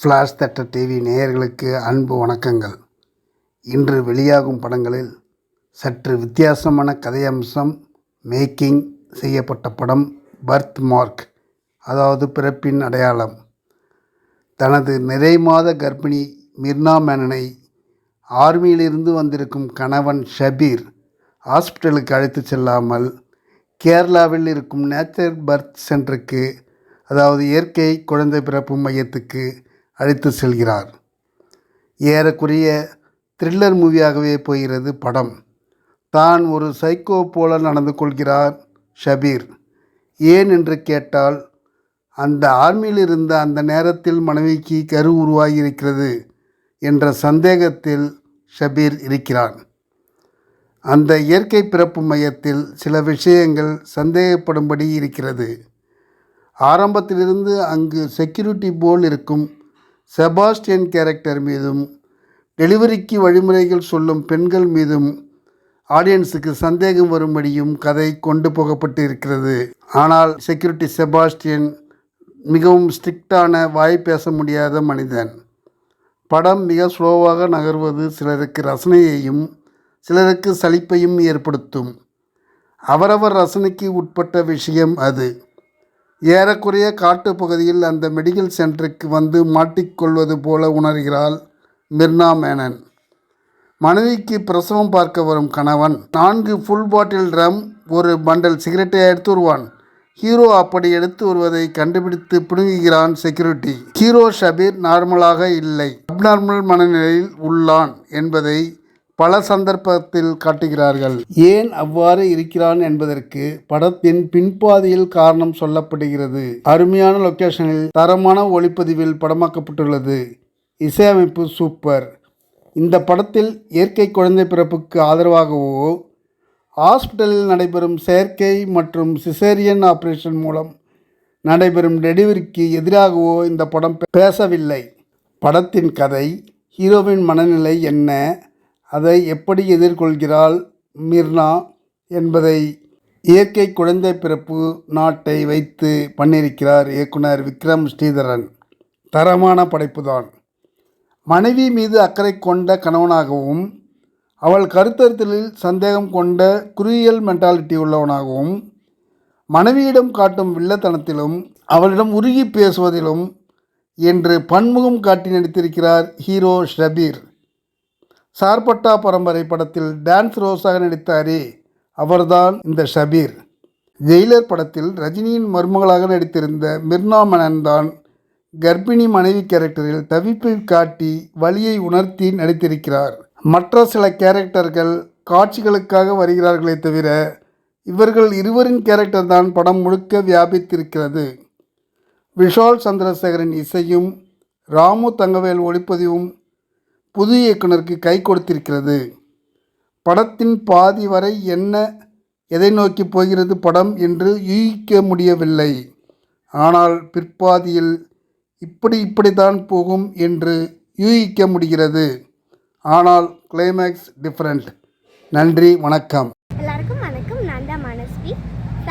Flash தட்ட TV நேயர்களுக்கு அன்பு வணக்கங்கள். இன்று வெளியாகும் படங்களில் சற்று வித்தியாசமான கதையம்சம் மேக்கிங் செய்யப்பட்ட படம் பர்த் மார்க் அதாவது பிறப்பின் அடையாளம். தனது நிறை மாத கர்ப்பிணி மிர்னா மேனனை ஆர்மியிலிருந்து வந்திருக்கும் கணவன் ஷபீர் ஹாஸ்பிட்டலுக்கு அழைத்து செல்லாமல் கேரளாவில் இருக்கும் நேச்சர் பர்த் சென்டருக்கு அதாவது இயற்கை குழந்தை பிறப்பு மையத்துக்கு அழைத்து செல்கிறார். ஏறக்குறைய த்ரில்லர் மூவியாகவே போகிறது படம். தான் ஒரு சைக்கோ போல நடந்து கொள்கிறார் ஷபீர். ஏன் என்று கேட்டால் அந்த ஆர்மியில் இருந்த அந்த நேரத்தில் மனைவிக்கு கரு உருவாகி இருக்கிறது என்ற சந்தேகத்தில் ஷபீர் இருக்கிறான். அந்த இயற்கை பிறப்பு மையத்தில் சில விஷயங்கள் சந்தேகப்படும்படி இருக்கிறது. ஆரம்பத்திலிருந்து அங்கு செக்யூரிட்டி போல் இருக்கும் செபாஸ்டியன் கேரக்டர் மீதும் டெலிவரிக்கு வழிமுறைகள் சொல்லும் பெண்கள் மீதும் ஆடியன்ஸுக்கு சந்தேகம் வரும்படியும் கதை கொண்டு போகப்பட்டு இருக்கிறது ஆனால் செக்யூரிட்டி செபாஸ்டியன் மிகவும் ஸ்ட்ரிக்டான வாய் பேச முடியாத மனிதன். படம் மிக ஸ்லோவாக நகர்வது சிலருக்கு ரசனையையும் சிலருக்கு சலிப்பையும் ஏற்படுத்தும். அவரவர் ரசனைக்கு உட்பட்ட விஷயம் அது. ஏறக்குறைய காட்டுப் பகுதியில் அந்த மெடிக்கல் சென்டருக்கு வந்து மாட்டிக்கொள்வது போல உணர்கிறாள் மிர்னா மேனன். மனைவிக்கு பிரசவம் பார்க்க வரும் கணவன் நான்கு ஃபுல் பாட்டில் ரம் ஒரு பண்டல் சிகரெட்டை எடுத்து வருவான். ஹீரோ அப்படி எடுத்து வருவதை கண்டுபிடித்து பிடுங்குகிறான் செக்யூரிட்டி ஹீரோ ஷபீர் நார்மலாக இல்லை அப்நார்மல் மனநிலையில் உள்ளான் என்பதை பல சந்தர்ப்பத்தில் காட்டுகிறார்கள். ஏன் அவ்வாறு இருக்கிறான் என்பதற்கு படத்தின் பின்பாதியில் காரணம் சொல்லப்படுகிறது. அருமையான லொக்கேஷனில் தரமான ஒளிப்பதிவில் படமாக்கப்பட்டுள்ளது. இசையமைப்பு சூப்பர். இந்த படத்தில் இயற்கை குழந்தை பிறப்புக்கு ஆதரவாகவோ ஹாஸ்பிட்டலில் நடைபெறும் செயற்கை மற்றும் சிசேரியன் ஆபரேஷன் மூலம் நடைபெறும் டெலிவரிக்கு எதிராகவோ இந்த படம் பேசவில்லை. படத்தின் கதை ஹீரோவின் மனநிலை என்ன? அதை எப்படி எதிர்கொள்கிறாள் மிர்னா என்பதை இயற்கை குழந்தை பிறப்பு நாட்டை வைத்து பண்ணியிருக்கிறார் இயக்குனர் விக்ரம் ஸ்ரீதரன். தரமான படைப்புதான். மனைவி மீது அக்கறை கொண்ட கணவனாகவும் அவள் கருத்தருத்தலில் சந்தேகம் கொண்ட குறியியல் மென்டாலிட்டி உள்ளவனாகவும் மனைவியிடம் காட்டும் வில்லத்தனத்திலும் அவளிடம் உருகி பேசுவதிலும் என்று பன்முகம் காட்டி நடித்திருக்கிறார் ஹீரோ ஷபீர். சார்பட்டா பரம்பரை படத்தில் டான்ஸ் ரோஸாக நடித்தாரே அவர்தான் இந்த ஷபீர். ஜெயிலர் படத்தில் ரஜினியின் மருமகளாக நடித்திருந்த மிர்னா மனன் தான் கர்ப்பிணி மனைவி கேரக்டரில் தவிப்பை காட்டி வலியை உணர்த்தி நடித்திருக்கிறார். மற்ற சில கேரக்டர்கள் காட்சிகளுக்காக வருகிறார்களே தவிர இவர்கள் இருவரின் கேரக்டர் தான் படம் முழுக்க வியாபித்திருக்கிறது. விஷால் சந்திரசேகரின் இசையும் ராமு தங்கவேல் ஒளிப்பதிவும் புது இயக்குனருக்கு கை கொடுத்திருக்கிறது. படத்தின் பாதி வரை என்ன எதை நோக்கி போகிறது படம் என்று யூகிக்க முடியவில்லை. ஆனால் பிற்பாதியில் இப்படி இப்படித்தான் போகும் என்று யூகிக்க முடிகிறது. ஆனால் கிளைமேக்ஸ் டிஃப்ரெண்ட் நன்றி வணக்கம் எல்லாருக்கும் வணக்கம் நான் தான் மனஸ்வி